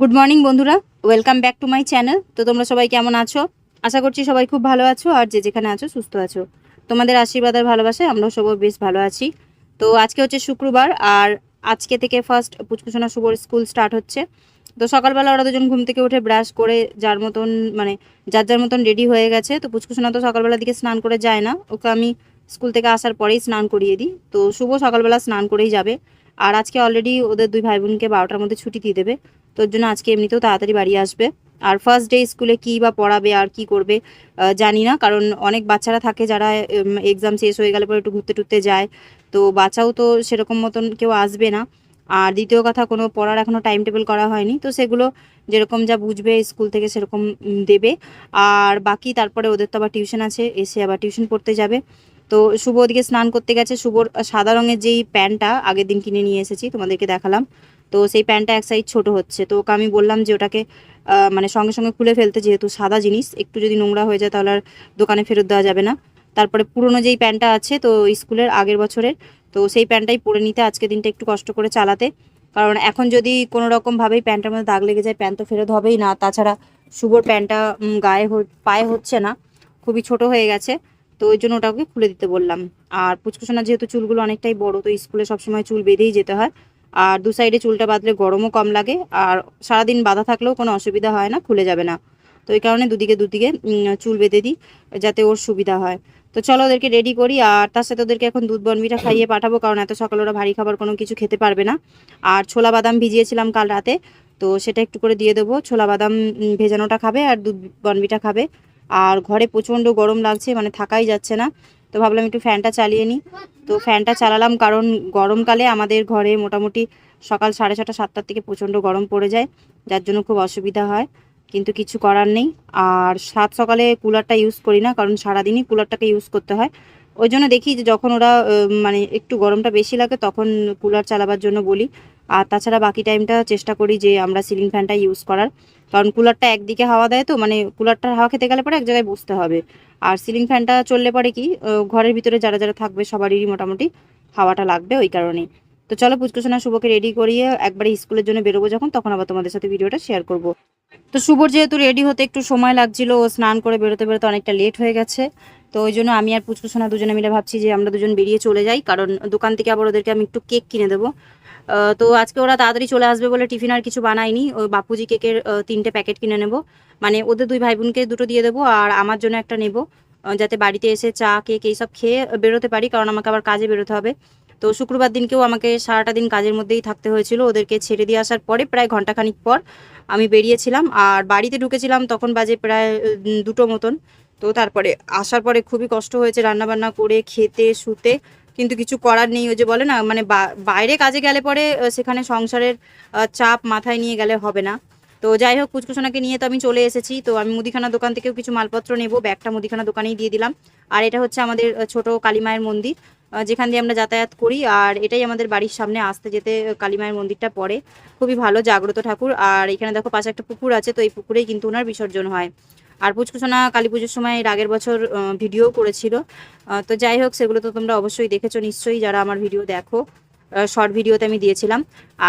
Good morning বন্ধুরা। Welcome back to my channel তো তোমরা সবাই কেমন আছো? আশা করছি সবাই খুব ভালো আছো, আর যে যেখানে আছো, সুস্থ আছো। তোমাদের আশীর্বাদ আর ভালোবাসায় আমরাও সবাই বেশ ভালো আছি। তো আজকে হচ্ছে শুক্রবার, আর আজকে থেকে ফার্স্ট পুচকুসোনা শুভর স্কুল স্টার্ট হচ্ছে। তো সকালবেলা ওরা দুজন ঘুম থেকে উঠে ব্রাশ করে যার মতন মানে যার যার মতন রেডি হয়ে গেছে। তো পুচকুসোনা তো সকালবেলার দিকে স্নান করে যায় না। ওকে আমি স্কুল থেকে আসার পরেই স্নান করিয়ে দিই। তো শুভ সকালবেলা স্নান করেই যাবে। আর আজকে অলরেডি ওদের দুই ভাই বোনকে বারোটার মধ্যে ছুটি দিয়ে দেবে। তোর জন্য আজকে এমনিতেও তাড়াতাড়ি বাড়ি আসবে। আর ফার্স্ট ডে স্কুলে কী বা পড়াবে, আর কি করবে জানি না। কারণ অনেক বাচ্চারা থাকে যারা এক্সাম শেষ হয়ে গেলে পরে একটু ঘুরতে টুরতে যায়। তো বাচ্চাও তো সেরকম মতন কেউ আসবে না। আর দ্বিতীয় কথা, কোনো পড়ার এখনও টাইম টেবিল করা হয়নি। তো সেগুলো যেরকম যা বুঝবে স্কুল থেকে সেরকম দেবে। আর বাকি তারপরে ওদের তো আবার টিউশন আছে, এসে আবার টিউশন পড়তে যাবে। তো শুভ ওদিকে স্নান করতে গেছে। শুভর সাদা রঙের যেই প্যান্টটা আগের দিন কিনে নিয়ে এসেছি, তোমাদেরকে দেখালাম। তো সেই প্যান্টটা এক সাইজ ছোট হচ্ছে। তো ওকে আমি বললাম যে ওটাকে মানে সঙ্গে সঙ্গে খুলে ফেলতে যেহেতু সাদা জিনিস, একটু যদি নোংরা হয়ে যায় তাহলে আর দোকানে ফেরত দেওয়া যাবে না। তারপরে পুরনো যেই প্যান্টটা আছে, তো স্কুলের আগের বছরের, তো সেই প্যান্টটাই পরে নিতে আজকে দিনটা একটু কষ্ট করে চালাতে। কারণ এখন যদি কোনো রকমভাবেই প্যান্টের মধ্যে দাগ লেগে যায়, প্যান্ট তো ফেরত হবেই না। তাছাড়া শুভর প্যান্টটা গায়ে পায়ে হচ্ছে না, খুবই ছোট হয়ে গেছে। তো ওই জন্য ওটাকে খুলে দিতে বললাম। আর পুচকুসোনা যেহেতু চুলগুলো অনেকটাই বড়, তো স্কুলে সবসময় চুল বেঁধেই যেতে হয়। আর দু সাইডে চুলটা বাঁধলে গরমও কম লাগে, আর সারাদিন বাঁধা থাকলেও কোনো অসুবিধা হয় না খুলে যাবে না। তো এই কারণে দুদিকে দুদিকে চুল বেঁধে দিই, যাতে ওর সুবিধা হয়। তো চলো ওদেরকে রেডি করি, আর তার সাথে ওদেরকে এখন দুধ বনবিটা খাইয়ে পাঠাবো, কারণ এত সকালে ওরা ভারী খাবার কোনো কিছু খেতে পারবে না। আর ছোলা বাদাম ভিজিয়েছিলাম কাল রাতে, তো সেটা একটু করে দিয়ে দেবো। ছোলা বাদাম ভেজানোটা খাবে, আর দুধ বনবিটা খাবে। আর ঘরে প্রচণ্ড গরম লাগছে মানে থাকাই যাচ্ছে না। তো ভাবলাম একটু ফ্যানটা চালিয়ে নিই। তো ফ্যানটা চালালাম কারণ গরমকালে আমাদের ঘরে মোটামুটি সকাল সাড়ে ছটা, সাতটার থেকে প্রচণ্ড গরম পড়ে যায়, যার জন্য খুব অসুবিধা হয়, কিন্তু কিছু করার নেই। আর সাত সকালে কুলারটা ইউজ করি না, কারণ সারাদিনই কুলারটাকে ইউজ করতে হয়। ওই জন্য দেখি যে যখন ওরা মানে একটু গরমটা বেশি লাগে তখন কুলার চালাবার জন্য বলি। আর তাছাড়া বাকি টাইমটা চেষ্টা করি যে আমরা সিলিং ফ্যানটা ইউজ করার। কারণ কুলারটা একদিকে হাওয়া দেয় তো মানে কুলারটার হাওয়া খেতে গেলে পরে এক জায়গায় বসতে হবে। আর সিলিং ফ্যানটা চললে পরে কি ঘরের ভিতরে যারা যারা থাকবে সবারই মোটামুটি হাওয়াটা লাগবে ওই কারণেই। তো চলো পুচকুসোনা শুভকে রেডি করিয়ে একবারে স্কুলের জন্য বেরোবো যখন, তখন আবার তোমাদের সাথে ভিডিওটা শেয়ার করব। তো শুভর যেহেতু রেডি হতে একটু সময় লাগছিল, ও স্নান করে বেরোতে বেরোতে অনেকটা লেট হয়ে গেছে। তো ওই জন্য আমি আর পুচকুসোনা দুজনে মিলে ভাবছি যে আমরা দুজন বেরিয়ে চলে যাই, কারণ দোকান থেকে আবার ওদেরকে আমি একটু কেক কিনে দেবো। তো আজকে ওরা তাড়াতাড়ি চলে আসবে বলে টিফিন আর কিছু বানাইনি ওই বাপুজি কেকের তিনটে প্যাকেট কিনে নেব। মানে ওদের দুই ভাই বোনকে দুটো দিয়ে দেবো আর আমার জন্য একটা নেব যাতে বাড়িতে এসে চা, কেক এইসব খেয়ে বেরোতে পারি, কারণ আমাকে আবার কাজে বেরোতে হবে। তো শুক্রবার দিনকেও আমাকে সারাটা দিন কাজের মধ্যেই থাকতে হয়েছিল। ওদেরকে ছেড়ে দিয়ে আসার পরে প্রায় ঘন্টাখানিক পর আমি বেরিয়েছিলাম। আর বাড়িতে ঢুকেছিলাম তখন বাজে প্রায় দুটো মতন। তো তারপরে আসার পরে খুবই কষ্ট হয়েছে রান্না বান্না করে, খেতে, শুতে। কিন্তু কিছু করার নেই, ওই যে বলে না মানে বাইরে কাজে গেলে পরে সেখানে সংসারের চাপ মাথায় নিয়ে গেলে হবে না। তো যাই হোক কুচকুচোনাকে নিয়ে তো আমি চলে এসেছি। তো আমি মুদিখানা দোকান থেকেও কিছু মালপত্র নেব, ব্যাগটা মুদিখানা দোকানেই দিয়ে দিলাম। আর এটা হচ্ছে আমাদের ছোট কালীমায়ের মন্দির যেখান দিয়ে আমরা যাতায়াত করি। আর এটাই আমাদের বাড়ির সামনে আসতে যেতে কালীমায়ের মন্দিরটা পড়ে। খুবই ভালো, জাগ্রত ঠাকুর। আর এখানে দেখো, পাশে একটা পুকুর আছে, তো এই পুকুরেই কিন্তু ওনার বিসর্জন হয়। আর পুচকুসোনা কালী পুজোর সময় এর আগের বছর ভিডিও করেছিল। তো যাই হোক, সেগুলো তো তোমরা অবশ্যই দেখেছ নিশ্চয়ই, যারা আমার ভিডিও দেখো। শর্ট ভিডিওতে আমি দিয়েছিলাম।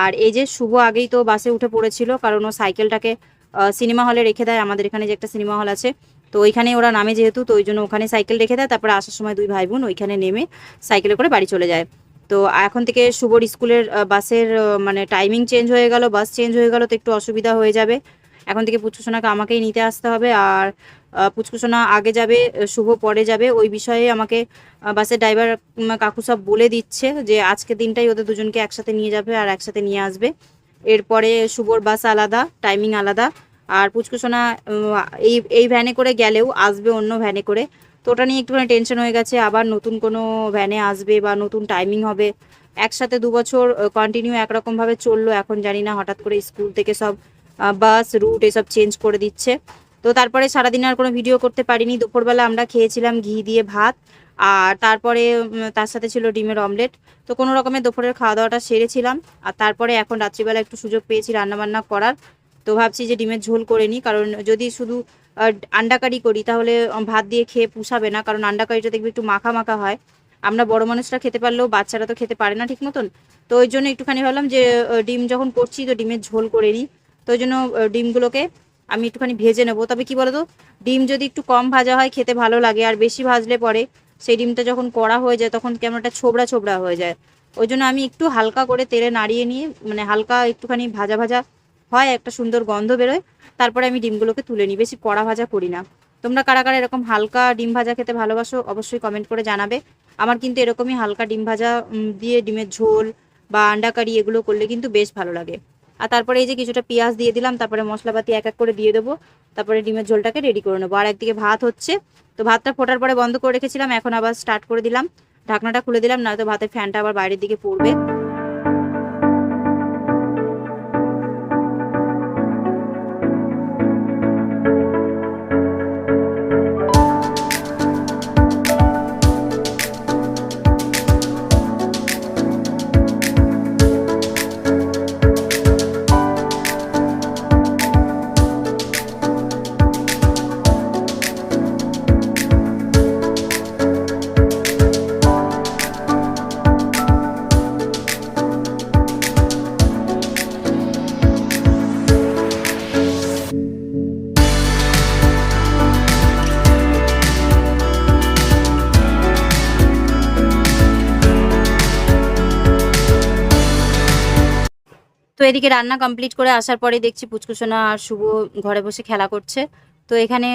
আর এই যে শুভ আগেই তো বাসে উঠে পড়েছিল, কারণ ও সাইকেলটাকে সিনেমা হলে রেখে দেয়। আমাদের এখানে যে একটা সিনেমা হল আছে, তো ওইখানে ওরা নামে যেহেতু, তো ওই জন্য ওখানে সাইকেল রেখে দেয়। তারপরে আসার সময় দুই ভাই বোন ওইখানে নেমে সাইকেলে করে বাড়ি চলে যায়। তো এখন থেকে শুভর স্কুলের বাসের মানে টাইমিং চেঞ্জ হয়ে গেল বাস চেঞ্জ হয়ে গেল, তো একটু অসুবিধা হয়ে যাবে। এখন থেকে পুচকুসোনাকে আমাকেই নিতে আসতে হবে আর পুচকুসোনা আগে যাবে শুভ পরে যাবে। ওই বিষয়ে আমাকে বাসের ড্রাইভার কাকু সব বলে দিচ্ছে যে আজকে দিনটাই ওদের দুজনকে একসাথে নিয়ে যাবে আর একসাথে নিয়ে আসবে। এরপরে শুভর বাস আলাদা টাইমিং আলাদা। আর পুচকুসোনা এই এই ভ্যানে করে গেলেও আসবে অন্য ভ্যানে করে। তো ওটা নিয়ে একটুখানি টেনশন হয়ে গেছে। আবার নতুন কোনো ভ্যানে আসবে বা নতুন টাইমিং হবে। একসাথে দু বছর কন্টিনিউ একরকমভাবে চলল। এখন জানি না হঠাৎ করে স্কুল থেকে সব বাস রুট এসব চেঞ্জ করে দিচ্ছে। তো তারপরে সারাদিন আর কোনো ভিডিও করতে পারিনি। দুপুরবেলা আমরা খেয়েছিলাম ঘি দিয়ে ভাত, আর তারপরে তার সাথে ছিল ডিমের অমলেট তো কোনো রকমের দুপুরের খাওয়া দাওয়াটা সেরেছিলাম। আর তারপরে এখন রাত্রিবেলা একটু সুযোগ পেয়েছি রান্নাবান্না করার। তো ভাবছি যে ডিমের ঝোল করে নিই। কারণ যদি শুধু আন্ডা কারি করি, তাহলে ভাত দিয়ে খেয়ে পুষাবে না। কারণ আন্ডা কারিটা দেখবে একটু মাখা মাখা হয়। আমরা বড় মানুষরা খেতে পারলেও বাচ্চারা তো খেতে পারে না ঠিক মতন। তো ওই জন্য একটুখানি ভাবলাম যে ডিম যখন করছি, তো ডিমের ঝোল করে নিই। তো জন্য ডিমগুলোকে আমি একটুখানি ভেজে নেব। তবে কি বলতো, ডিম যদি একটু কম ভাজা হয়, খেতে ভালো লাগে, আর বেশি ভাজলে পরে সেই ডিমটা যখন কড়া হয়ে যায়, তখন কেমন একটা ছোবড়া ছোবড়া হয়ে যায়। ওই জন্য আমি একটু হালকা করে তেলে নাড়িয়ে নিয়ে মানে হালকা একটুখানি ভাজা ভাজা হয়, একটা সুন্দর গন্ধ বেরোয়, তারপরে আমি ডিমগুলোকে তুলে নিই। বেশি কড়া ভাজা করি না। তোমরা কারা কারা এরকম হালকা ডিম ভাজা খেতে ভালোবাসো, অবশ্যই কমেন্ট করে জানাবে। আমার কিন্তু এরকমই হালকা ডিম ভাজা দিয়ে ডিমের ঝোল বা আন্ডা কারি এগুলো করলে কিন্তু বেশ ভালো লাগে। আর তারপরে এই যে কিছুটা পেঁয়াজ দিয়ে দিলাম, তারপরে মশলাপাতি এক এক করে দিয়ে দেবো। তারপরে ডিমের ঝোলটাকে রেডি করে নেব। আর একদিকে ভাত হচ্ছে। তো ভাতটা ফোটার পরে বন্ধ করে রেখেছিলাম, এখন আবার স্টার্ট করে দিলাম। ঢাকনাটা খুলে দিলাম, নয়তো ভাতের ফ্যানটা আবার বাইরের দিকে পড়বে। তো এদিকে রান্না কমপ্লিট করে আসার পরে দেখছি পুচকুসোনা আর শুভ ঘরে বসে খেলা করছে। তো এখানে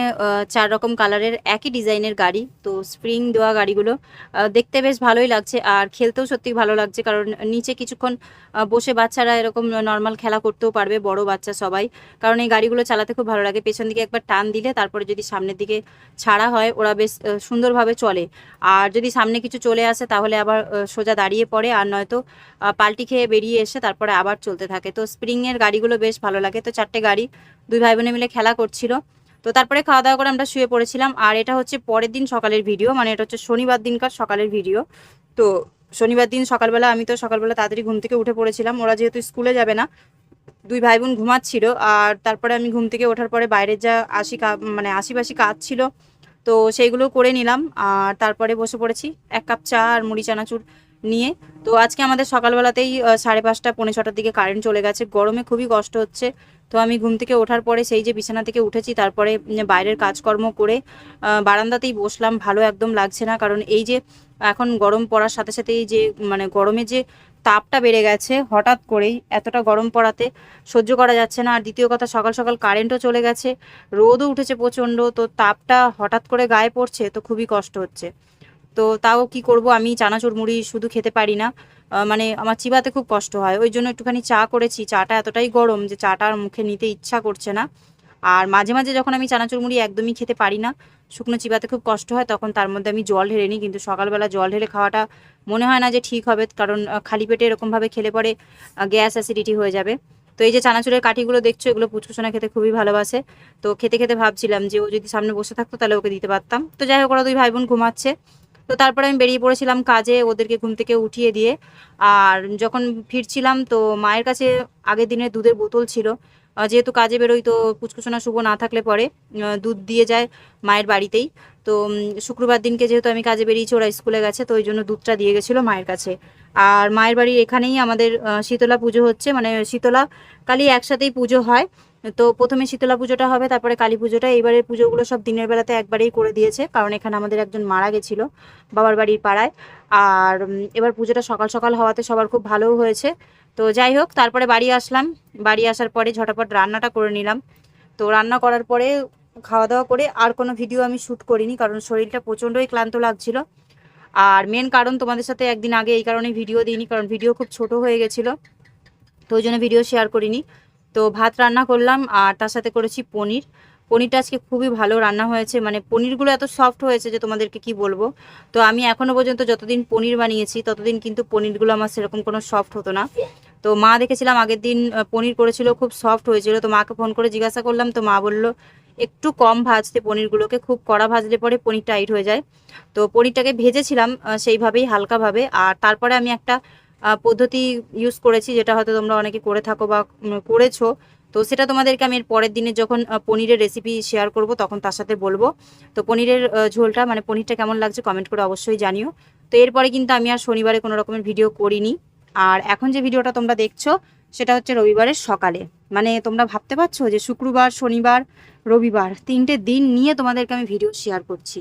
চার রকম কালারের একই ডিজাইনের গাড়ি। তো স্প্রিং দেওয়া গাড়িগুলো দেখতে বেশ ভালোই লাগছে আর খেলতেও সত্যি ভালো লাগছে কারণ নিচে কিছুক্ষণ বসে বাচ্চারা এরকম নর্মাল খেলা করতেও পারবে, বড় বাচ্চা সবাই। কারণ এই গাড়িগুলো চালাতে খুব ভালো লাগে। পেছন দিকে একবার টান দিলে তারপরে যদি সামনের দিকে ছাড়া হয়, ওরা বেশ সুন্দরভাবে চলে। আর যদি সামনে কিছু চলে আসে তাহলে আবার সোজা দাঁড়িয়ে পড়ে আর নয়তো পাল্টি খেয়ে বেরিয়ে এসে তারপরে আবার চলতে থাকে। তো স্প্রিংয়ের গাড়িগুলো বেশ ভালো লাগে। তো চারটে গাড়ি, দুই ভাই বোনে মিলে খেলা করছিল। তো তারপরে খাওয়া দাওয়া করে আমরা শুয়ে পড়েছিলাম। আর এটা হচ্ছে পরের দিন সকালের ভিডিও মানে এটা হচ্ছে শনিবার দিনকার সকালের ভিডিও। তো শনিবার দিন সকালবেলা আমি তো সকালবেলা তাড়াতাড়ি ঘুম থেকে উঠে পড়েছিলাম। ওরা যেহেতু স্কুলে যাবে না, দুই ভাই বোন ঘুমাচ্ছিল। আর তারপরে আমি ঘুম থেকে ওঠার পরে বাইরের যা আশি মানে আশিপাশি কাজ ছিল, তো সেইগুলো করে নিলাম। আর তারপরে বসে পড়েছি এক কাপ চা আর মুড়ি, চানাচুর নিয়ে। তো আজকে আমাদের সকালবেলাতেই সাড়ে পাঁচটা, পৌনে ছটার দিকে কারেন্ট চলে গেছে। গরমে খুবই কষ্ট হচ্ছে। তো আমি ঘুম থেকে ওঠার পরে সেই যে বিছানা থেকে উঠেছি, তারপরে বাইরের কাজকর্ম করে বারান্দাতেই বসলাম, ভালো একদম লাগছে না, কারণ এই যে এখন গরম পড়ার সাথে সাথেই যে মানে গরমে যে তাপটা বেড়ে গেছে, হঠাৎ করেই এতটা গরম পড়াতে সহ্য করা যাচ্ছে না। আর দ্বিতীয় কথা, সকাল সকাল কারেন্টও চলে গেছে, রোদও উঠেছে প্রচণ্ড, তো তাপটা হঠাৎ করে গায়ে পড়ছে, তো খুবই কষ্ট হচ্ছে। তো তাও কি করব, আমি চানাচুর মুড়ি শুধু খেতে পারি না। মানে আমার চিবাতে খুব কষ্ট হয়। ওই জন্য একটুখানি চা করেছি। চাটা এতটাই গরম যে চাটা আর মুখে নিতে ইচ্ছা করছে না। আর মাঝে মাঝে যখন আমি চানাচুর মুড়ি একদমই খেতে পারি না, শুকনো চিবাতে খুব কষ্ট হয়, তখন তার মধ্যে আমি জল ঢেলে নিই। কিন্তু সকালবেলা জল ঢেলে খাওয়াটা মনে হয় না যে ঠিক হবে। কারণ খালি পেটে এরকমভাবে খেলে পরে গ্যাস অ্যাসিডিটি হয়ে যাবে। তো এই যে চানাচুরের কাঠিগুলো দেখছ, এগুলো পুচকুসোনা খেতে খুবই ভালোবাসে। তো খেতে খেতে ভাবছিলাম যে ও যদি সামনে বসে থাকতো, তাহলে ওকে দিতে পারতাম। তো যাই হোক, ওরা দুই ভাই বোন ঘুমাচ্ছে। তো তারপরে আমি বেরিয়ে পড়েছিলাম কাজে ওদেরকে ঘুম থেকে উঠিয়ে দিয়ে। আর যখন ফিরছিলাম তো মায়ের কাছে আগের দিনের দুধের বোতল ছিল। যেহেতু কাজে বেরোই তো পুচকুসোনা শুভ না থাকলে পরে দুধ দিয়ে যায় মায়ের বাড়িতেই। তো শুক্রবার দিনকে যেহেতু আমি কাজে বেরিয়েছি, ওরা স্কুলে গেছে, তো ওই জন্য দুধটা দিয়ে গেছিল মায়ের কাছে। আর মায়ের বাড়ির এখানেই আমাদের শীতলা পুজো হচ্ছে। মানে শীতলা কালী একসাথেই পুজো হয়। তো প্রথমে শীতলা পুজোটা হবে, তারপরে কালী পুজোটা। এইবারের পুজোগুলো সব দিনের বেলাতে একবারেই করে দিয়েছে, কারণ এখানে আমাদের একজন মারা গেছিল বাবার বাড়ির পাড়ায়। আর এবার পুজোটা সকাল সকাল হওয়াতে সবার খুব ভালোও হয়েছে। তো যাই হোক, তারপরে বাড়ি আসলাম। বাড়ি আসার পরে ঝটাপট রান্নাটা করে নিলাম। তো রান্না করার পরে খাওয়া দাওয়া করে আর কোনো ভিডিও আমি শ্যুট করিনি, কারণ শরীরটা প্রচণ্ডই ক্লান্ত লাগছিল। আর মেন কারণ তোমাদের সাথে একদিন আগে এই কারণে ভিডিও দিইনি, কারণ ভিডিও খুব ছোট হয়ে গেছিল। তো ওই জন্য ভিডিও শেয়ার করিনি। তো ভাত রান্না করলাম আর তার সাথে করেছি পনির। পনিরটা আজকে খুবই ভালো রান্না হয়েছে। মানে পনিরগুলো এত সফট হয়েছে যে তোমাদেরকে কি বলব? তো আমি এখনও পর্যন্ত যতদিন পনির বানিয়েছি, ততদিন কিন্তু পনিরগুলো আমার সেরকম কোনো সফট হতো না। তো মা দেখেছিলাম আগের দিন পনির করেছিল, খুব সফট হয়েছিল। তো মাকে ফোন করে জিজ্ঞাসা করলাম, তো মা বলল, একটু কম ভাজতে পনিরগুলোকে, খুব কড়া ভাজলে পরে পনির টাইট হয়ে যায়। তো পনিরটাকে ভেজেছিলাম সেইভাবেই হালকাভাবে। আর তারপরে আমি একটা পদ্ধতি ইউজ করেছি, যেটা হয়তো তোমরা অনেকে করে থাকো বা করেছ। তো সেটা তোমাদেরকে আমি এর পরের দিনে যখন পনিরের রেসিপি শেয়ার করব, তখন তার সাথে বলব। তো পনিরের ঝোলটা মানে পনিরটা কেমন লাগছে কমেন্ট করে অবশ্যই জানিও। তো এরপরে কিন্তু আমি আর শনিবারে কোনো রকমের ভিডিও করিনি। আর এখন যে ভিডিওটা তোমরা দেখছ, সেটা হচ্ছে রবিবারের সকালে। মানে তোমরা ভাবতে পারছ যে শুক্রবার, শনিবার, রবিবার তিনটে দিন নিয়ে তোমাদেরকে আমি ভিডিও শেয়ার করছি।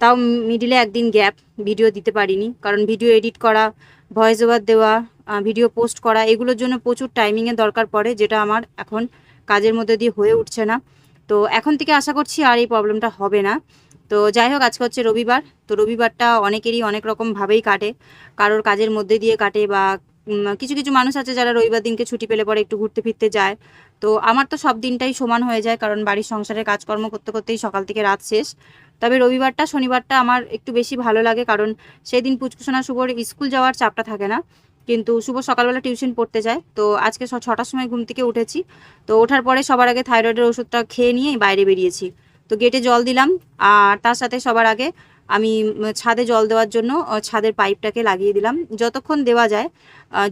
তাও মিডিলে একদিন গ্যাপ ভিডিও দিতে পারিনি। কারণ ভিডিও এডিট করা ভয়েস ওভার দেওয়া ভিডিও পোস্ট করা, এগুলোর জন্য প্রচুর টাইমিংয়ের দরকার পড়ে, যেটা আমার এখন কাজের মধ্যে দিয়ে হয়ে উঠছে না। তো এখন থেকে আশা করছি আর এই প্রবলেমটা হবে না। তো যাই হোক, আজকে হচ্ছে রবিবার। তো রবিবারটা অনেকেরই অনেক রকমভাবেই কাটে। কারোর কাজের মধ্যে দিয়ে কাটে বা কিছু কিছু মানুষ আছে যারা রবিবার দিনকে ছুটি পেলে পরে একটু ঘুরতে ফিরতে যায়। তো আমার তো সব দিনটাই সমান হয়ে যায়, কারণ বাড়ির সংসারের কাজকর্ম করতে, করতেই সকাল থেকে রাত শেষ। তবে রবিবারটা, শনিবারটা আমার একটু বেশি ভালো লাগে কারণ সেই দিন পুচকুসোনা শুভর স্কুল যাওয়ার চাপটা থাকে না। কিন্তু শুভ সকালবেলা টিউশন পড়তে যায়। তো আজকে ছটার সময় ঘুম থেকে উঠেছি। তো ওঠার পরে সবার আগে থাইরয়েডের ওষুধটা খেয়ে নিয়ে বাইরে বেরিয়েছি। তো গেটে জল দিলাম। আর তার সাথে সবার আগে আমি ছাদে জল দেওয়ার জন্য ছাদের পাইপটাকে লাগিয়ে দিলাম। যতক্ষণ দেওয়া যায়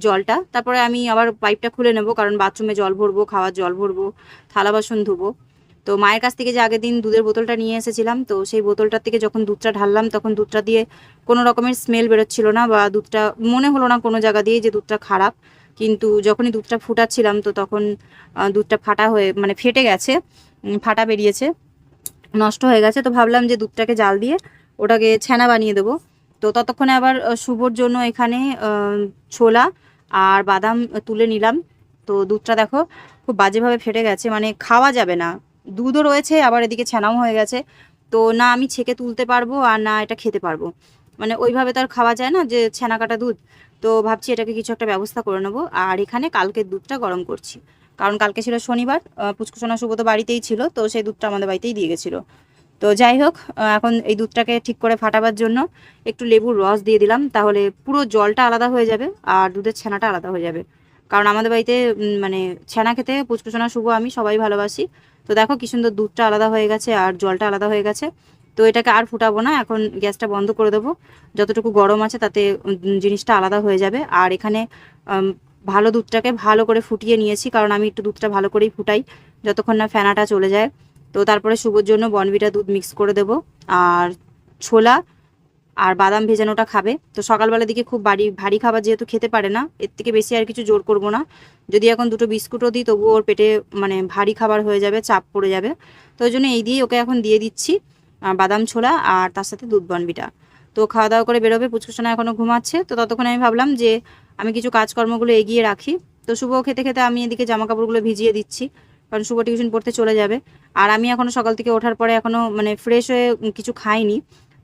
জলটা। তারপরে আমি আবার পাইপটা খুলে নেব কারণ বাথরুমে জল ভরবো, খাওয়ার জল ভরবো, থালা বাসন ধুবো। তো মায়ের কাছ থেকে যে আগের দিন দুধের বোতলটা নিয়ে এসেছিলাম, তো সেই বোতলটার থেকে যখন দুধটা ঢাললাম, তখন দুধটা দিয়ে কোনো রকমের স্মেল বেরোচ্ছিল না বা দুধটা, মনে হলো না কোনো জায়গা দিয়ে যে দুধটা খারাপ। কিন্তু যখনই দুধটা ফুটাচ্ছিলাম, তো তখন দুধটা ফাটা হয়ে মানে ফেটে গেছে ফাটা বেরিয়েছে, নষ্ট হয়ে গেছে। তো ভাবলাম যে দুধটাকে জাল দিয়ে ওটাকে ছানা বানিয়ে দেবো। তো ততক্ষণে আবার শুভর জন্য এখানে ছোলা আর বাদাম তুলে নিলাম। তো দুধটা দেখো, খুব বাজেভাবে ফেটে গেছে মানে খাওয়া যাবে না। দুধও রয়েছে, আবার এদিকে ছানাও হয়ে গেছে। তো না আমি ছেঁকে তুলতে পারব আর না এটা খেতে পারব। মানে ওইভাবে তো আর খাওয়া যায় না যে ছানা কাটা দুধ। তো ভাবছি এটাকে কিছু একটা ব্যবস্থা করে নেব। আর এখানে কালকের দুধটা গরম করছি। কারণ কালকে ছিল শনিবার পুচকুসোনা শুভ তো বাড়িতেই ছিল, তো সেই দুধটা আমাদের বাড়িতেই দিয়ে গেছিল। তো যাই হোক এখন এই দুধটাকে ঠিক করে ফাটাবার জন্য একটু লেবুর রস দিয়ে দিলাম, তাহলে পুরো জলটা আলাদা হয়ে যাবে আর দুধের ছানাটা আলাদা হয়ে যাবে। কারণ আমাদের বাড়িতে মানে ছানা খেতে পুচকুসোনা শুভ, আমি সবাই ভালোবাসি। তো দেখো কি সুন্দর দুধটা আলাদা হয়ে গেছে আর জলটা আলাদা হয়ে গেছে। তো এটাকে আর ফুটাবো না, এখন গ্যাসটা বন্ধ করে দেবো। যতটুকু গরম আছে তাতে জিনিসটা আলাদা হয়ে যাবে। আর এখানে ভালো দুধটাকে ভালো করে ফুটিয়ে নিয়েছি, কারণ আমি একটু দুধটা ভালো করেই ফুটাই, যতক্ষণ না ফেনাটা চলে যায়। তো তারপরে শুভর জন্য বনবিটা দুধ মিক্স করে দেবো। আর ছোলা আর বাদাম ভেজানোটা খাবে। তো সকালবেলার দিকে খুব বাড়ি, ভারী খাবার যেহেতু খেতে পারে না, এর থেকে বেশি আর কিছু জোর করব না। যদি এখন দুটো বিস্কুটও দিই, তবুও ওর পেটে মানে ভারী খাবার হয়ে যাবে, চাপ পড়ে যাবে। তো ওই জন্য এই দিয়ে ওকে এখন দিয়ে দিচ্ছি বাদাম ছোলা আর তার সাথে দুধ বনবিটা। তো খাওয়া দাওয়া করে বেরোবে, পুচকুসোনা এখনও ঘুমাচ্ছে। তো ততক্ষণ আমি ভাবলাম যে আমি কিছু কাজকর্মগুলো এগিয়ে রাখি। তো শুভ খেতে খেতে আমি এদিকে জামা কাপড়গুলো ভিজিয়ে দিচ্ছি, কারণ শুভ টিউশন পড়তে চলে যাবে। আর আমি এখনও সকাল থেকে ওঠার পরে এখনও মানে ফ্রেশ হয়ে কিছু খাইনি।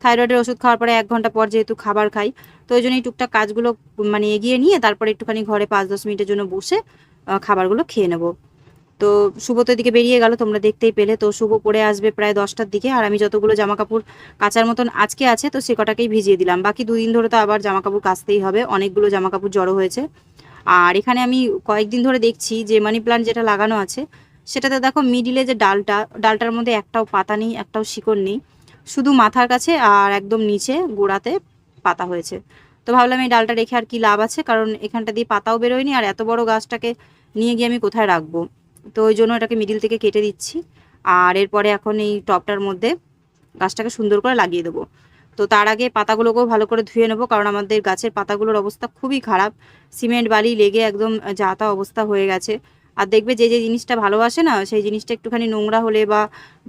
থাইরয়েডের ওষুধ খাওয়ার পরে এক ঘণ্টা পর যেহেতু খাবার খাই, তো ওই জন্যই টুকটাক কাজগুলো মানে এগিয়ে নিয়ে তারপরে একটুখানি ঘরে পাঁচ দশ মিনিটের জন্য বসে খাবারগুলো খেয়ে নেব। তো শুভ তো এদিকে বেরিয়ে গেল, তোমরা দেখতেই পেলে। তো শুভ পড়ে আসবে প্রায় দশটার দিকে, আর আমি যতগুলো জামা কাপড় কাচার মতন আজকে আছে, তো সে কটাকেই ভিজিয়ে দিলাম। বাকি দুদিন ধরে তো আবার জামা কাপড় কাচতেই হবে, অনেকগুলো জামা কাপড় জড়ো হয়েছে। আর এখানে আমি কয়েকদিন ধরে দেখছি যে মানি প্লান্ট যেটা লাগানো আছে, সেটাতে দেখো মিডিলে যে ডালটা, ডালটার মধ্যে একটাও পাতা নেই, একটাও শিকড় নেই। শুধু মাথার কাছে আর একদম নিচে গোড়াতে পাতা হয়েছে। তো ভাবলাম এই ডালটা রেখে আর কি লাভ আছে, কারণ এখানটা দিয়ে পাতাও বেরোয়নি আর এত বড় গাছটাকে নিয়ে গিয়ে আমি কোথায় রাখব? তো ওই জন্য এটাকে মিডিল থেকে কেটে দিচ্ছি আর এরপরে এখন এই টবটার মধ্যে গাছটাকে সুন্দর করে লাগিয়ে দেবো। তো তার আগে পাতাগুলোকেও ভালো করে ধুয়ে নেব, কারণ আমাদের গাছের পাতাগুলোর অবস্থা খুবই খারাপ। সিমেন্ট, বালি লেগে একদম যা তা অবস্থা হয়ে গেছে। আর দেখবে যে যে জিনিসটা ভালোবাসে না, সেই জিনিসটা একটুখানি নোংরা হলে বা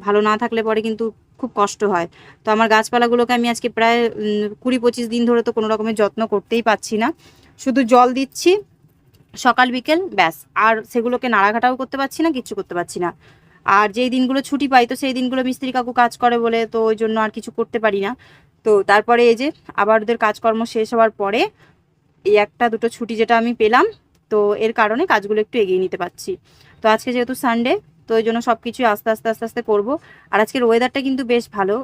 ভালো না থাকলে পরে কিন্তু খুব কষ্ট হয়। তো আমার গাছপালাগুলোকে আমি আজকে প্রায় কুড়ি পঁচিশ দিন ধরে তো কোনো রকমের যত্ন করতেই পারছি না। শুধু জল দিচ্ছি, সকাল, বিকেল, ব্যাস। আর সেগুলোকে নাড়াঘাটাও করতে পারছি না, কিচ্ছু করতে পারছি না। আর যেই দিনগুলো ছুটি পাই, তো সেই দিনগুলো মিস্ত্রি কাকু কাজ করে বলে তো ওই জন্য আর কিছু করতে পারি না। তো তারপরে এই যে, আবার ওদের কাজকর্ম শেষ হওয়ার পরে এই একটা দুটো ছুটি যেটা আমি পেলাম, তো এর কারণে কাজগুলো একটু এগিয়ে নিতে পারছি। তো আজকে যেহেতু সানডে তো ওই জন্য সব কিছুই আস্তে আস্তে আস্তে আস্তে করব। আর আজকের ওয়েদারটা কিন্তু বেশ ভালো।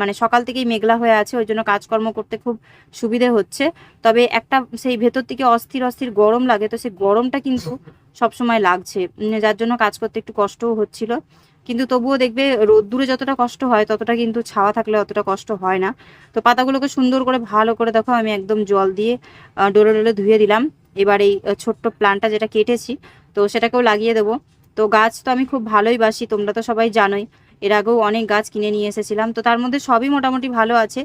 মানে সকাল থেকেই মেঘলা হয়ে আছে, ওই জন্য কাজকর্ম করতে খুব সুবিধে হচ্ছে। তবে একটা সেই ভেতর থেকে অস্থির অস্থির গরম লাগে, তো সেই গরমটা কিন্তু সবসময় লাগছে। যার জন্য কাজ করতে একটু কষ্টও হচ্ছিল। কিন্তু তবুও দেখবে রোদ্দুরে যতটা কষ্ট হয়, ততটা কিন্তু ছাওয়া থাকলে অতটা কষ্ট হয় না। তো পাতাগুলোকে সুন্দর করে, ভালো করে দেখো, আমি একদম জল দিয়ে ডোলে ডোলে ধুয়ে দিলাম। এবার এই ছোট্ট প্লান্টটা যেটা কেটেছি, তো সেটাকেও লাগিয়ে দেবো। তো গাছ তো আমি খুব ভালোই বাসি, তোমরা তো সবাই জানোই। এর আগেও অনেক গাছ কিনে নিয়ে এসেছিলাম। তো তার মধ্যে সবই মোটামুটি ভালো আছে।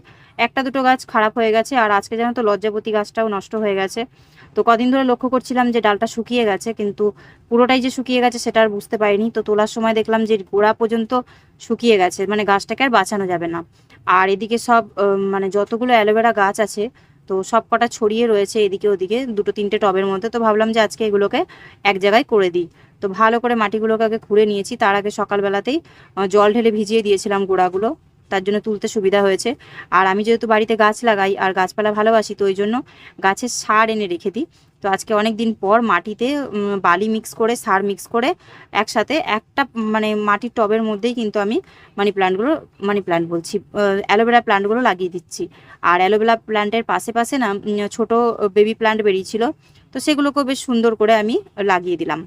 একটা দুটো গাছ খারাপ হয়ে গেছে, আর আজকে যেন তো লজ্জাপতি গাছটাও নষ্ট হয়ে গেছে। তো কদিন ধরে লক্ষ্য করছিলাম যে ডালটা শুকিয়ে গেছে, কিন্তু পুরোটাই যে শুকিয়ে গেছে সেটা আর বুঝতে পারিনি। তো তোলার সময় দেখলাম যে গোড়া পর্যন্ত শুকিয়ে গেছে মানে গাছটাকে আর বাঁচানো যাবে না। আর এদিকে সব মানে যতগুলো অ্যালোভেরা গাছ আছে তো সব কটা ছড়িয়ে রয়েছে এদিকে ওদিকে, দুটো তিনটে টবের মধ্যে। তো ভাবলাম যে আজকে এগুলোকে এক জায়গায় করে দিই। তো ভালো করে মাটিগুলোকে আগে খুঁড়ে নিয়েছি। তার আগে সকালবেলাতেই জল ঢেলে ভিজিয়ে দিয়েছিলাম গোড়াগুলো। তার জন্য তুলতে সুবিধা হয়েছে। আর আমি যেহেতু বাড়িতে গাছ লাগাই আর গাছপালা ভালোবাসি, তো ওই জন্য গাছের সার এনে রেখে দিই। তো আজকে অনেক দিন পর মাটিতে বালি মিক্স করে, সার মিক্স করে একসাথে একটা মানে মাটির টবের মধ্যেই কিন্তু আমি মানি প্ল্যান্টগুলো মানি প্ল্যান্ট বলছি অ্যালোভেরা প্ল্যান্টগুলো লাগিয়ে দিচ্ছি। আর অ্যালোভেরা প্ল্যান্টের পাশে পাশে না ছোট বেবি প্ল্যান্ট বেরিয়েছিল, তো সেগুলোকেও বেশ সুন্দর করে আমি লাগিয়ে দিলাম।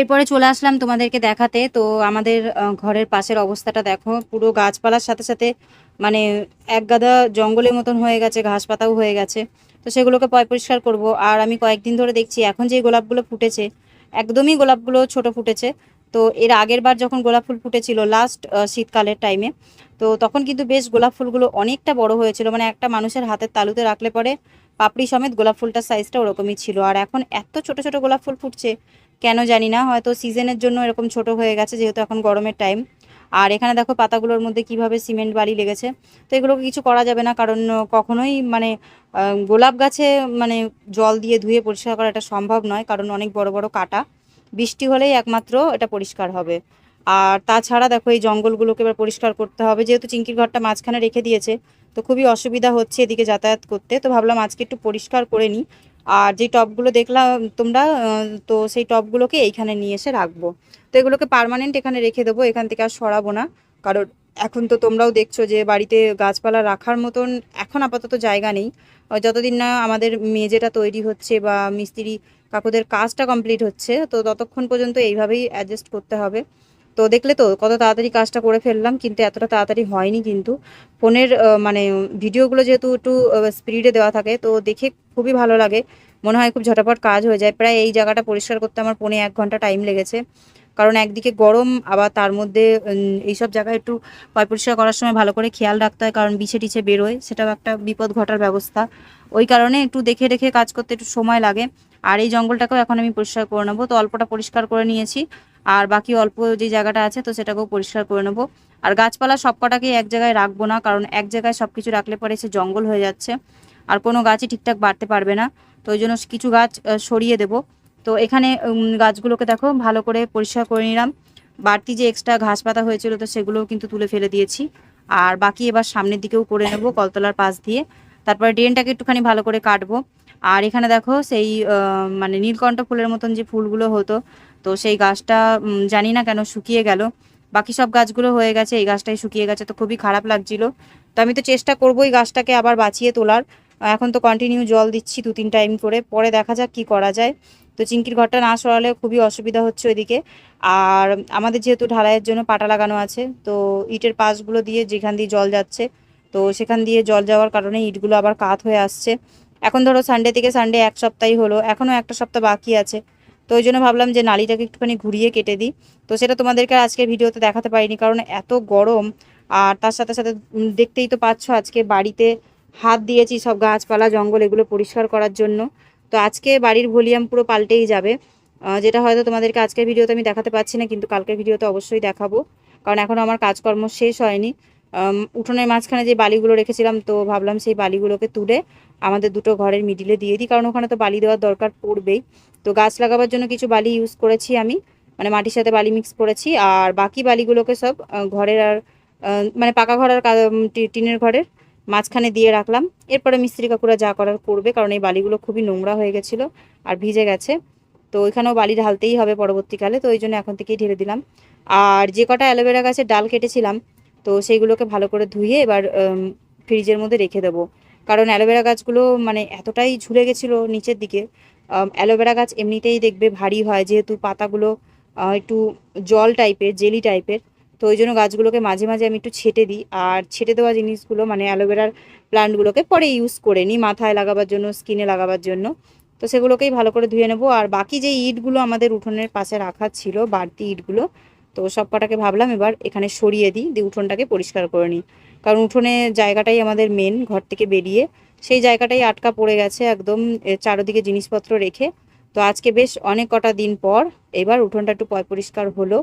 এরপরে চলে আসলাম তোমাদেরকে দেখাতে। তো আমাদের ঘরের পাশের অবস্থাটা দেখো। পুরো গাছপালার সাথে সাথে মানে এক গাদা জঙ্গলের মতন হয়ে গেছে, ঘাস পাতাও হয়ে গেছে। তো সেগুলোকে পয় পরিষ্কার করব। আর আমি কয়েকদিন ধরে দেখছি এখন যে গোলাপগুলো ফুটেছে, একদমই গোলাপগুলো ছোট ফুটেছে। তো এর আগের বার যখন গোলাপ ফুল ফুটেছিল লাস্ট শীতকালের টাইমে তো তখন কিন্তু বেশ গোলাপ ফুলগুলো অনেকটা বড় হয়েছিল। মানে একটা মানুষের হাতের তালুতে রাখলে পরে পাপড়ি সমেত গোলাপ ফুলটার সাইজটা ওরকমই ছিল। আর এখন এত ছোট ছোট গোলাপ ফুল ফুটছে কেন জানি না, হয়তো সিজনের জন্য এরকম ছোট হয়ে গেছে যেহেতু এখন গরমের টাইম আর এখানে দেখো পাতাগুলোর মধ্যে কীভাবে সিমেন্ট বালি লেগেছে। তো এগুলোকে কিছু করা যাবে না, কারণ কখনোই মানে গোলাপ গাছে মানে জল দিয়ে ধুয়ে পরিষ্কার করা এটা সম্ভব নয়, কারণ অনেক বড় বড় কাটা। বৃষ্টি হলেই একমাত্র এটা পরিষ্কার হবে। আর তাছাড়া দেখো এই জঙ্গলগুলোকে এবার পরিষ্কার করতে হবে, যেহেতু চিংকির ঘরটা মাঝখানে রেখে দিয়েছে, তো খুবই অসুবিধা হচ্ছে এদিকে যাতায়াত করতে। তো ভাবলাম আজকে একটু পরিষ্কার করে নিই। আর যে টবগুলো দেখলাম তোমরা তো সেই টবগুলোকে এইখানে নিয়ে এসে রাখব। তো এগুলোকে পার্মানেন্ট এখানে রেখে দেবো, এখান থেকে আর সরাবো না। কারণ এখন তো তোমরাও দেখছ যে বাড়িতে গাছপালা রাখার মতন এখন আপাতত জায়গা নেই। যতদিন না আমাদের মেঝেটা তৈরি হচ্ছে বা মিস্ত্রি কাকুদের কাজটা কমপ্লিট হচ্ছে, তো ততক্ষণ পর্যন্ত এইভাবেই অ্যাডজাস্ট করতে হবে। তো দেখলে তো কত তাড়াতাড়ি কাজটা করে ফেললাম, কিন্তু এতটা তাড়াতাড়ি হয়নি কিন্তু। ফোনের মানে ভিডিওগুলো যেহেতু একটু স্পিডে দেওয়া থাকে, তো দেখে খুবই ভালো লাগে। মনে হয় খুব ঝটাপট কাজ হয়ে যায়। প্রায় এই জায়গাটা পরিষ্কার করতে আমার পৌনে এক ঘণ্টা টাইম লেগেছে। কারণ একদিকে গরম, আবার তার মধ্যে এইসব জায়গায় একটু পয় পরিষ্কার করার সময় ভালো করে খেয়াল রাখতে হয়, কারণ বিছে টিছে বেরোয়। সেটাও একটা বিপদ ঘটার ব্যবস্থা। ওই কারণে একটু দেখে রেখে কাজ করতে একটু সময় লাগে। আর এই জঙ্গলটাকেও এখন আমি পরিষ্কার করে নেব। তো অল্পটা পরিষ্কার করে নিয়েছি। আর বাকি অল্প যে জায়গাটা আছে, তো সেটাকেও পরিষ্কার করে নেব। আর গাছপালা সব কটাকেই এক জায়গায় রাখব না, কারণ এক জায়গায় সব কিছু রাখলে পরে সে জঙ্গল হয়ে যাচ্ছে। আর কোনো গাছই ঠিকঠাক বাড়তে পারবে না, তো ওই জন্য কিছু গাছ সরিয়ে দেবো। তো এখানে গাছগুলোকে দেখো, ভালো করে পরিষ্কার করে নিলাম। বাড়তি যে এক্সট্রা ঘাস পাতা হয়েছিল, তো সেগুলোও কিন্তু তুলে ফেলে দিয়েছি। আর বাকি এবার সামনের দিকেও করে নেব কলতলার পাশ দিয়ে। তারপরে ড্রেনটাকে একটুখানি ভালো করে কাটবো। আর এখানে দেখো সেই মানে নীলকণ্ঠ ফুলের মতন যে ফুলগুলো হতো, তো সেই গাছটা জানি না কেন শুকিয়ে গেল। বাকি সব গাছগুলো হয়ে গেছে, এই গাছটাই শুকিয়ে গেছে, তো খুবই খারাপ লাগছিল। তো আমি তো চেষ্টা করব এই গাছটাকে আবার বাঁচিয়ে তোলার। এখন তো কন্টিনিউ জল দিচ্ছি দু তিন টাইম করে, পরে দেখা যাক কি করা যায়। তো চিংকির ঘরটা না সরালে খুবই অসুবিধা হচ্ছে ওইদিকে। আর আমাদের যেহেতু ঢালাইয়ের জন্য পাটা লাগানো আছে, তো ইটের পাশগুলো দিয়ে যেখান দিয়ে জল যাচ্ছে, তো সেখান দিয়ে জল যাওয়ার কারণে ইটগুলো আবার কাত হয়ে আসছে। এখন ধরো সানডে থেকে সানডে এক সপ্তাহই হলো, এখনও একটা সপ্তাহ বাকি আছে। তো ওই জন্য ভাবলাম যে নালিটাকে একটুখানি ঘুরিয়ে কেটে দিই। তো সেটা তোমাদেরকে আজকের ভিডিওতে দেখাতে পারিনি, কারণ এত গরম, আর তার সাথে সাথে দেখতেই তো পাচ্ছ আজকে বাড়িতে হাত দিয়েছি সব গাছপালা, জঙ্গল এগুলো পরিষ্কার করার জন্য। তো আজকে বাড়ির ভলিউম পুরো পাল্টেই যাবে। যেটা হয়তো তোমাদেরকে আজকের ভিডিওতে আমি দেখাতে পাচ্ছি না, কিন্তু কালকের ভিডিওতে অবশ্যই দেখাবো। কারণ এখনও আমার কাজকর্ম শেষ হয়নি। উঠোনের মাঝখানে যে বালিগুলো রেখেছিলাম, তো ভাবলাম সেই বালিগুলোকে তুলে আমাদের দুটো ঘরের মিডিলে দিয়ে দিই, কারণ ওখানে তো বালি দেওয়ার দরকার পড়বেই। তো গাছ লাগাবার জন্য কিছু বালি ইউজ করেছি আমি মানে মাটির সাথে বালি মিক্স করেছি, আর বাকি বালিগুলোকে সব ঘরের আর মানে পাকা ঘর আর টিনের ঘরের মাঝখানে দিয়ে রাখলাম। এরপরে মিস্ত্রি কাকুরা যা করার করবে, কারণ এই বালিগুলো খুবই নোংরা হয়ে গেছিল আর ভিজে গেছে। তো ওইখানেও বালি ঢালতেই হবে পরবর্তীকালে, তো ওই জন্য এখন থেকেই ঢেলে দিলাম। আর যে কটা অ্যালোভেরা গাছের ডাল কেটেছিলাম, তো সেইগুলোকে ভালো করে ধুয়ে এবার ফ্রিজের মধ্যে রেখে দেবো। কারণ অ্যালোভেরা গাছগুলো মানে এতটাই ঝুলে গেছিল নিচের দিকে অ্যালোভেরা গাছ এমনিতেই দেখবে ভারী হয়, যেহেতু পাতাগুলো একটু জল টাইপের, জেলি টাইপের, তো ওই জন্য গাছগুলোকে মাঝে মাঝে আমি একটু ছেটে দিই। আর ছেটে দেওয়া জিনিসগুলো মানে অ্যালোভেরার প্লান্টগুলোকে পরে ইউজ করে নিই মাথায় লাগাবার জন্য, স্কিনে লাগাবার জন্য। তো সেগুলোকেই ভালো করে ধুয়ে নেব। আর বাকি যে ইটগুলো আমাদের উঠোনের পাশে রাখা ছিল, বাড়তি ইটগুলো, তো সব কটাকে ভাবলাম এবার এখানে সরিয়ে দিই, দিয়ে উঠোনটাকে পরিষ্কার করে নিই। কারণ উঠোনে জায়গাটাই আমাদের মেন ঘর থেকে বেরিয়ে। সেই জায়গাটাই আটকা পড়ে গেছে একদম চারোদিকে জিনিসপত্র রেখে। তো আজকে বেশ অনেক কটা দিন পর এবার উঠোনটা একটু পয় পরিষ্কার হলো।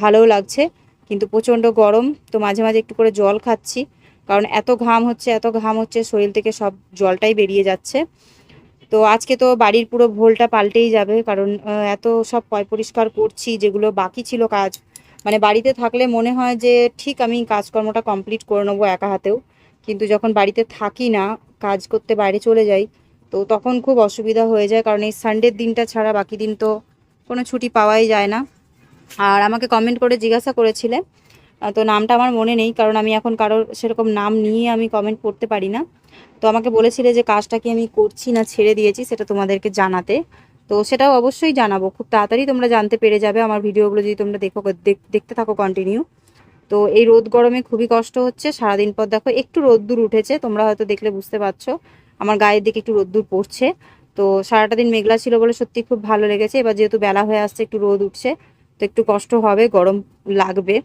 ভালোও লাগছে, কিন্তু প্রচণ্ড গরম, তো মাঝে মাঝে একটু করে জল খাচ্ছি। কারণ এত ঘাম হচ্ছে, এত ঘাম হচ্ছে, শরীর থেকে সব জলটাই বেরিয়ে যাচ্ছে। তো আজকে তো বাড়ির পুরো ভোলটা পাল্টেই যাবে, কারণ এত সব পয় পরিষ্কার করছি, যেগুলো বাকি ছিল কাজ মানে বাড়িতে থাকলে মনে হয় যে ঠিক আমি কাজকর্মটা কমপ্লিট করে নেব একা হাতেও। কিন্তু যখন বাড়িতে থাকি না, কাজ করতে বাইরে চলে যাই, তো তখন খুব অসুবিধা হয়ে যায়। কারণ এই সানডের দিনটা ছাড়া বাকি দিন তো কোনো ছুটি পাওয়াই যায় না। আর আমাকে কমেন্ট করে জিজ্ঞাসা করেছিলে তো নামটা আমার মনে নেই, কারণ আমি এখন কারোর সেরকম নাম নিয়ে আমি কমেন্ট করতে পারি না। তো আমাকে বলেছিলে যে কাজটা কি আমি করছি না ছেড়ে দিয়েছি, সেটা তোমাদেরকে জানাতে। তো সেটাও অবশ্যই জানাব। খুব তাড়াতাড়ি তোমরা জানতে পেরে যাবে আমার ভিডিওগুলো যদি তোমরা দেখো, দেখ- দেখতে থাকো কন্টিনিউ তো এই রোদ গরমে খুবই কষ্ট হচ্ছে, সারাদিন পর দেখো একটু রোদ্দুর উঠেছে, তোমরা হয়তো দেখলে বুঝতে পারছ। আমার গায়ের দিকে একটু রোদ্দুর পড়ছে। তো সারাটা দিন মেঘলা ছিল বলে সত্যি খুব ভালো লেগেছে। এবার যেহেতু বেলা হয়ে আসছে, একটু রোদ উঠছে, তো একটু কষ্ট হবে, গরম লাগবে।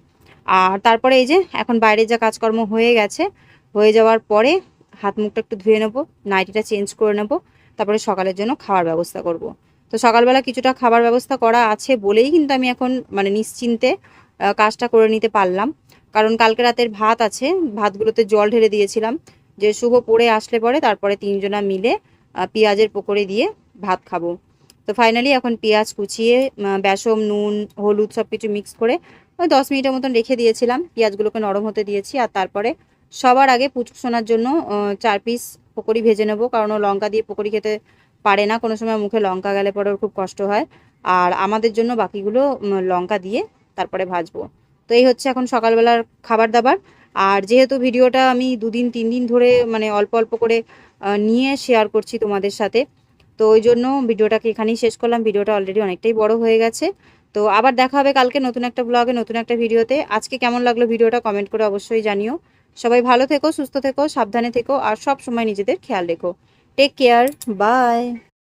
আর তারপরে এই যে এখন বাইরে যা কাজকর্ম হয়ে গেছে, হয়ে যাওয়ার পরে হাত মুখটা একটু ধুয়ে নেব, নাইটিটা চেঞ্জ করে নেব, তারপরে সকালের জন্য খাওয়ার ব্যবস্থা করব। তো সকালবেলা কিছুটা খাবার ব্যবস্থা করা আছে বলেই কিন্তু আমি এখন মানে নিশ্চিন্তে কাজটা করে নিতে পারলাম। কারণ কালকে রাতের ভাত আছে, ভাতগুলোতে জল ঢেলে দিয়েছিলাম। যে শুভ পড়ে আসলে পরে তারপরে তিনজনা মিলে পেঁয়াজের পকোড়ে দিয়ে ভাত খাব। তো ফাইনালি এখন পেঁয়াজ কুচিয়ে বেসম নুন, হলুদ সব কিছু মিক্স করে ওই দশ মিনিটের মতন রেখে দিয়েছিলাম। পেঁয়াজগুলোকে নরম হতে দিয়েছি আর তারপরে সবার আগে পুচকু সোনার জন্য চার পিস পকোড়ি ভেজে নেব। কারণ লঙ্কা দিয়ে পকোড়ি খেতে পারে না, কোনো সময় মুখে লঙ্কা গেলে পরে ওর খুব কষ্ট হয়। আর আমাদের জন্য বাকিগুলো লঙ্কা দিয়ে তারপরে ভাজবো। তো এই হচ্ছে এখন সকালবেলার খাবার দাবার আর যেহেতু ভিডিওটা আমি দুদিন তিন দিন ধরে মানে অল্প অল্প করে নিয়ে শেয়ার করছি তোমাদের সাথে, তো ওই জন্য ভিডিওটাকে এখানেই শেষ করলাম। ভিডিওটা অলরেডি অনেকটাই বড় হয়ে গেছে। তো আবার দেখা হবে কালকে নতুন একটা ব্লগে নতুন একটা ভিডিওতে। আজকে কেমন লাগল ভিডিওটা কমেন্ট করে অবশ্যই জানিও। সবাই ভালো থেকো, সুস্থ থেকো, সাবধানে থেকো, আর সব সময় নিজেদের খেয়াল রেখো। Take care bye